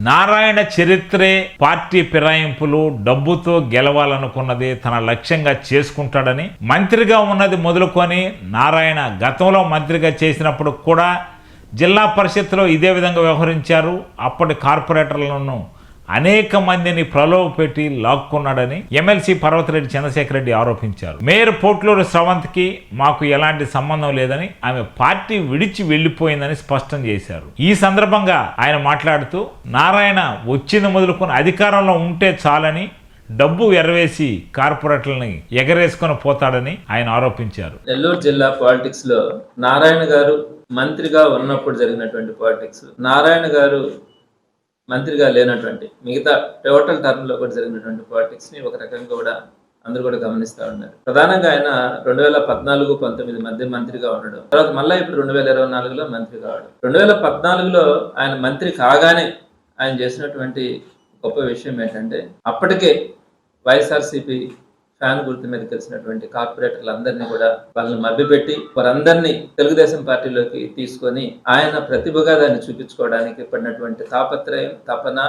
Narayana చరిత్రే party ఫిరాయింపులు డబ్బుతో గెలవాలనుకున్నది తన లక్ష్యంగా చేసుకుంటాడని మంత్రిగా ఉన్నది మొదలుకొని నారాయణ గతంలో మంత్రిగా చేసినప్పుడు కూడా జిల్లా పరిషత్లో ఇదే విధంగా వ్యవహరించారు. అప్పటి కార్పొరేటర్లను అనేక మందిని ప్రలోభ పెట్టి లాక్కున్నాడని ఎమ్మెల్సీ పర్వతిరెడ్డి చంద్రశేఖర్ రెడ్డి ఆరోపించారు. మేయర్ పోట్లూరు శ్రవంత్కి మాకు ఎలాంటి సంబంధం లేదని ఆమె పార్టీ విడిచి వెళ్ళిపోయిందని స్పష్టం చేశారు. ఈ సందర్భంగా ఆయన మాట్లాడుతూ నారాయణ వచ్చింది మొదలుకొని అధికారంలో ఉంటే చాలని డబ్బు ఎరవేసి కార్పొరేట్లని ఎగరేసుకొని పోతాడని ఆయన ఆరోపించారు. నెల్లూరు జిల్లా పాలిటిక్స్లో నారాయణ గారు మంత్రిగా ఉన్నప్పుడు జరిగినటువంటి పాలిటిక్స్. నారాయణ గారు మంత్రిగా లేనటువంటి మిగతా టోటల్ టర్మ్లో కూడా జరిగినటువంటి పాలిటిక్స్ని ఒక రకంగా కూడా అందరూ కూడా గమనిస్తూ ఉన్నారు. ప్రధానంగా ఆయన రెండు వేల పద్నాలుగు పంతొమ్మిది మధ్య మంత్రిగా ఉండడం తర్వాత మళ్ళీ ఇప్పుడు రెండు వేల ఇరవై నాలుగులో మంత్రి కావడం. రెండు వేల పద్నాలుగులో ఆయన మంత్రి కాగానే ఆయన చేసినటువంటి గొప్ప విషయం ఏంటంటే అప్పటికే వైఎస్ఆర్సీపీ ఫ్యాన్ గుర్తు మీద కలిసినటువంటి కార్పొరేటర్లు అందరినీ కూడా వాళ్ళని మభ్యపెట్టి వారందరినీ తెలుగుదేశం పార్టీలోకి తీసుకొని ఆయన ప్రతిభగా దాన్ని చూపించుకోవడానికి పడినటువంటి తాపత్రయం తపన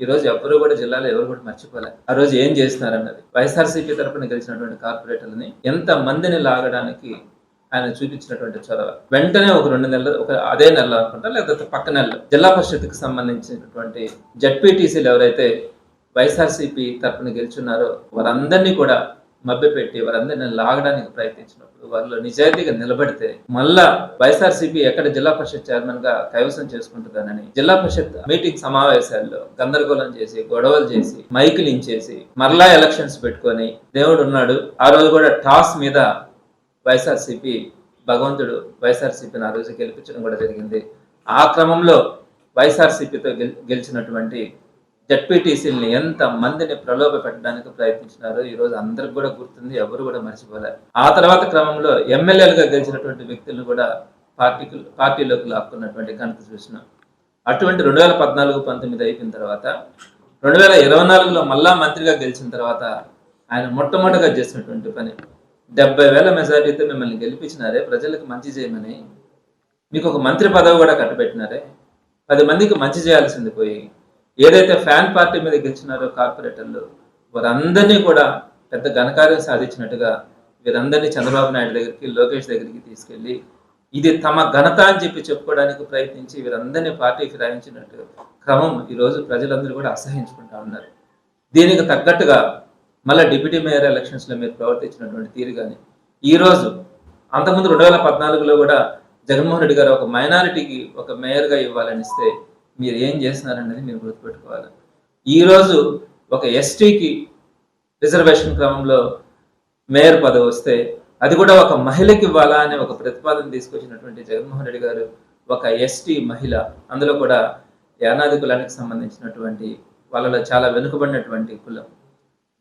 ఈ రోజు ఎవరు కూడా జిల్లాలో ఎవరు కూడా మర్చిపోలే. ఆ రోజు ఏం చేస్తున్నారన్నది? వైఎస్ఆర్సీపీ తరఫున గెలిచినటువంటి కార్పొరేటర్లని ఎంత మందిని లాగడానికి ఆయన చూపించినటువంటి చొరవ? వెంటనే ఒక రెండు నెలలు ఒక అదే నెల అనుకుంటా లేకపోతే పక్క నెలలో జిల్లా పరిషత్కి సంబంధించినటువంటి జడ్పీటీసీలు ఎవరైతే వైఎస్ఆర్సీపీ తరఫున గెలుచున్నారో వారందరినీ కూడా మభ్యపెట్టి వారందరిని లాగడానికి ప్రయత్నించినప్పుడు వాళ్ళు నిజాయితీగా నిలబడితే మళ్ళా వైఎస్ఆర్సీపీ ఎక్కడ జిల్లా పరిషత్ చైర్మన్గా కైవసం చేసుకుంటుందనని జిల్లా పరిషత్ మీటింగ్ సమావేశాల్లో గందరగోళం చేసి గొడవలు చేసి మైకులు ఇంచేసి మరలా ఎలక్షన్స్ పెట్టుకొని దేవుడు ఉన్నాడు. ఆ రోజు కూడా టాస్ మీద వైఎస్ఆర్సీపీ భగవంతుడు వైఎస్ఆర్సీపీని ఆ రోజు గెలిపించడం కూడా జరిగింది. ఆ క్రమంలో వైఎస్ఆర్సీపీతో గెల్ గెలిచినటువంటి జడ్పీటీసీలని ఎంత మందిని ప్రలోభ పెట్టడానికి ప్రయత్నించినారో ఈ రోజు అందరికి కూడా గుర్తుంది ఎవరు కూడా మర్చిపోలేరు ఆ తర్వాత క్రమంలో ఎమ్మెల్యేలుగా గెలిచినటువంటి వ్యక్తులను కూడా పార్టీకి పార్టీలోకి లాక్కున్నటువంటి ఘనత చూసినాం. అటువంటి రెండు వేల పద్నాలుగు పంతొమ్మిది అయిపోయిన తర్వాత రెండు వేల ఇరవై నాలుగులో మళ్ళా మంత్రిగా గెలిచిన తర్వాత ఆయన మొట్టమొదటిగా చేసినటువంటి పని డెబ్బై వేల మెజారిటీతో మిమ్మల్ని గెలిపించినారే ప్రజలకు మంచి చేయమని మీకు ఒక మంత్రి పదవి కూడా కట్టబెట్టినారే పది మందికి మంచి చేయాల్సింది పోయి ఏదైతే ఫ్యాన్ పార్టీ మీద గెలిచినారో కార్పొరేటర్లు వారందరినీ కూడా పెద్ద ఘనకార్యం సాధించినట్టుగా వీరందరినీ చంద్రబాబు నాయుడు దగ్గరికి లోకేష్ దగ్గరికి తీసుకెళ్ళి ఇది తమ ఘనత అని చెప్పి చెప్పుకోవడానికి ప్రయత్నించి వీరందరినీ పార్టీకి ఫిరాయించినట్టు క్రమం ఈరోజు ప్రజలందరూ కూడా అసహించుకుంటా ఉన్నారు. దీనికి తగ్గట్టుగా మళ్ళీ డిప్యూటీ మేయర్ ఎలక్షన్స్లో మీరు ప్రవర్తించినటువంటి తీరు కానీ ఈరోజు అంతకుముందు రెండు వేల పద్నాలుగులో కూడా జగన్మోహన్ రెడ్డి గారు ఒక మైనారిటీకి ఒక మేయర్గా ఇవ్వాలనిస్తే మీరు ఏం చేస్తున్నారనేది మీరు గుర్తుపెట్టుకోవాలి. ఈరోజు ఒక ఎస్టీకి రిజర్వేషన్ క్రమంలో మేయర్ పదవి వస్తే అది కూడా ఒక మహిళకి ఇవ్వాలా అనే ఒక ప్రతిపాదన తీసుకొచ్చినటువంటి జగన్మోహన్ రెడ్డి గారు ఒక ఎస్టీ మహిళ. అందులో కూడా యానాది కులానికి సంబంధించినటువంటి వాళ్ళలో చాలా వెనుకబడినటువంటి కులం.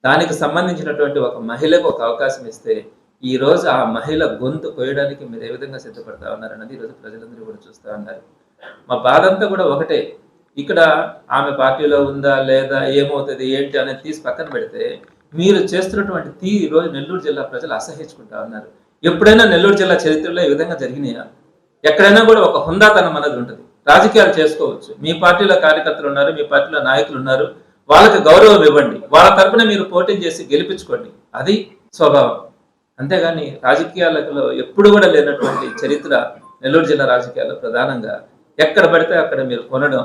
దానికి సంబంధించినటువంటి ఒక మహిళకు ఒక అవకాశం ఇస్తే ఈ రోజు ఆ మహిళ గొంతు కోయడానికి మీరు ఏ విధంగా సిద్ధపడతా ఉన్నారన్నది ఈరోజు ప్రజలందరూ కూడా చూస్తూ ఉన్నారు. మా బాధ అంతా కూడా ఒకటే. ఇక్కడ ఆమె పార్టీలో ఉందా లేదా ఏమవుతుంది ఏంటి అనేది తీసి పక్కన పెడితే మీరు చేస్తున్నటువంటి తీ ఈరోజు రోజు నెల్లూరు జిల్లా ప్రజలు అసహించుకుంటా ఉన్నారు. ఎప్పుడైనా నెల్లూరు జిల్లా చరిత్రలో ఈ విధంగా జరిగినాయా? ఎక్కడైనా కూడా ఒక హుందాతనం అనేది ఉంటుంది. రాజకీయాలు చేసుకోవచ్చు. మీ పార్టీలో కార్యకర్తలు ఉన్నారు మీ పార్టీలో నాయకులు ఉన్నారు. వాళ్ళకి గౌరవం ఇవ్వండి. వాళ్ళ తరపున మీరు పోటీ చేసి గెలిపించుకోండి. అది స్వభావం. అంతేగాని రాజకీయాలలో ఎప్పుడు కూడా లేనటువంటి చరిత్ర నెల్లూరు జిల్లా రాజకీయాల్లో ప్రధానంగా ఎక్కడ పడితే అక్కడ మీరు కొనడం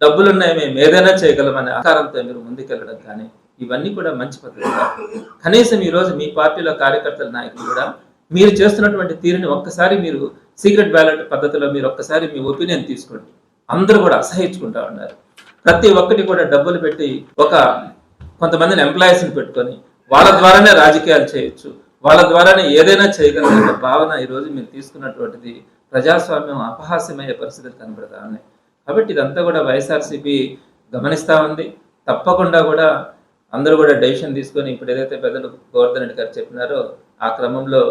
డబ్బులున్నాయి మేము ఏదైనా చేయగలమనే ఆకారంతో మీరు ముందుకెళ్ళడం కానీ ఇవన్నీ కూడా మంచి పద్ధతి కాదు. కనీసం ఈ రోజు మీ పార్టీలో కార్యకర్తల నాయకులు కూడా మీరు చేస్తున్నటువంటి తీరుని ఒక్కసారి మీరు సీక్రెట్ బ్యాలెట్ పద్ధతిలో మీరు ఒక్కసారి మీ ఒపీనియన్ తీసుకోండి. అందరూ కూడా అసహించుకుంటా ఉన్నారు. ప్రతి ఒక్కటి కూడా డబ్బులు పెట్టి ఒక కొంతమందిని ఎంప్లాయీస్ని పెట్టుకొని వాళ్ళ ద్వారానే రాజకీయాలు చేయొచ్చు. వాళ్ళ ద్వారానే ఏదైనా చేయగలిగిన భావన ఈ రోజు మీరు తీసుకున్నటువంటిది ప్రజాస్వామ్యం అపహాస్యమయ్యే పరిస్థితులు కనబడతా ఉన్నాయి. కాబట్టి ఇదంతా కూడా వైఎస్ఆర్సీపీ గమనిస్తూ ఉంది. తప్పకుండా కూడా అందరూ కూడా డెసిషన్ తీసుకొని ఇప్పుడు ఏదైతే పెద్దలు గోవర్ధన్ రెడ్డి గారు చెప్పినారో ఆ క్రమంలో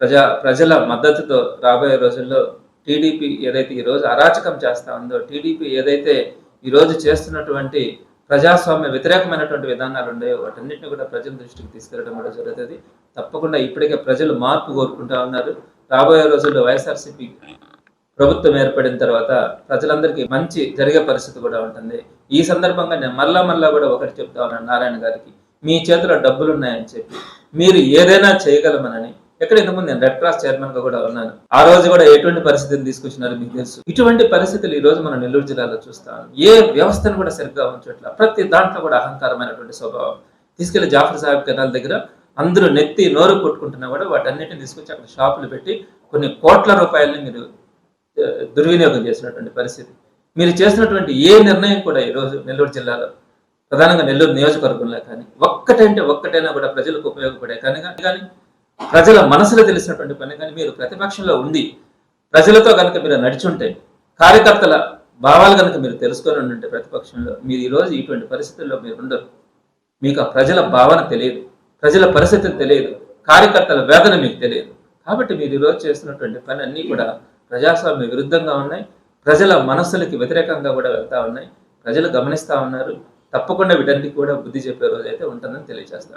ప్రజా ప్రజల మద్దతుతో రాబోయే రోజుల్లో టీడీపీ ఏదైతే ఈ రోజు అరాచకం చేస్తా ఉందో టీడీపీ ఏదైతే ఈరోజు చేస్తున్నటువంటి ప్రజాస్వామ్య వ్యతిరేకమైనటువంటి విధానాలు ఉన్నాయో వాటన్నిటిని కూడా ప్రజల దృష్టికి తీసుకెళ్ళడం కూడా జరుగుతుంది. తప్పకుండా ఇప్పటికే ప్రజలు మార్పు కోరుకుంటా ఉన్నారు. రాబోయే రోజుల్లో వైఎస్ఆర్సీపీ ప్రభుత్వం ఏర్పడిన తర్వాత ప్రజలందరికీ మంచి జరిగే పరిస్థితి కూడా ఉంటుంది. ఈ సందర్భంగా నేను మళ్ళా మళ్ళా కూడా ఒకటి చెప్తా ఉన్నాను నారాయణ గారికి. మీ చేతిలో డబ్బులు ఉన్నాయని చెప్పి. మీరు ఏదైనా చేయగలమనని. ఎక్కడ ఇంతకుముందు నేను రెడ్ క్రాస్ చైర్మన్గా కూడా ఉన్నాను. ఆ రోజు కూడా ఎటువంటి పరిస్థితిని తీసుకొచ్చినారు మీకు తెలుసు. ఇటువంటి పరిస్థితులు ఈ రోజు మనం నెల్లూరు జిల్లాలో చూస్తాం. ఏ వ్యవస్థను కూడా సరిగ్గా ఉంచట్ల. ప్రతి దాంట్లో కూడా అహంకారమైనటువంటి స్వభావం. తీసుకెళ్ళి జాఫర్ సాహెబ్ కెనాల్ దగ్గర అందరూ నెత్తి నోరు కొట్టుకుంటున్నా కూడా వాటన్నిటిని తీసుకొచ్చి అక్కడ షాపులు పెట్టి కొన్ని కోట్ల రూపాయలని మీరు దుర్వినియోగం చేసినటువంటి పరిస్థితి. మీరు చేసినటువంటి ఏ నిర్ణయం కూడా ఈరోజు నెల్లూరు జిల్లాలో ప్రధానంగా నెల్లూరు నియోజకవర్గంలో కానీ ఒక్కటంటే ఒక్కటైనా కూడా ప్రజలకు ఉపయోగపడే కానీ కానీ ప్రజల మనసులో తెలిసినటువంటి పని కానీ మీరు ప్రతిపక్షంలో ఉంది ప్రజలతో కనుక మీరు నడిచుంటే కార్యకర్తల భావాలు కనుక మీరు తెలుసుకొని ఉంటే ప్రతిపక్షంలో మీరు ఈ రోజు ఇటువంటి పరిస్థితుల్లో మీరు ఉండరు. మీకు ఆ ప్రజల భావన తెలియదు. ప్రజల పరిస్థితి తెలియదు కార్యకర్తల వేదన మీకు తెలియదు. కాబట్టి మీరు ఈరోజు చేస్తున్నటువంటి పని అన్నీ కూడా ప్రజాస్వామ్య విరుద్ధంగా ఉన్నాయి. ప్రజల మనస్సులకి వ్యతిరేకంగా కూడా వెళ్తా ఉన్నాయి. ప్రజలు గమనిస్తా ఉన్నారు. తప్పకుండా వీటన్నిటి కూడా బుద్ధి చెప్పే రోజు అయితే ఉంటుందని తెలియజేస్తాను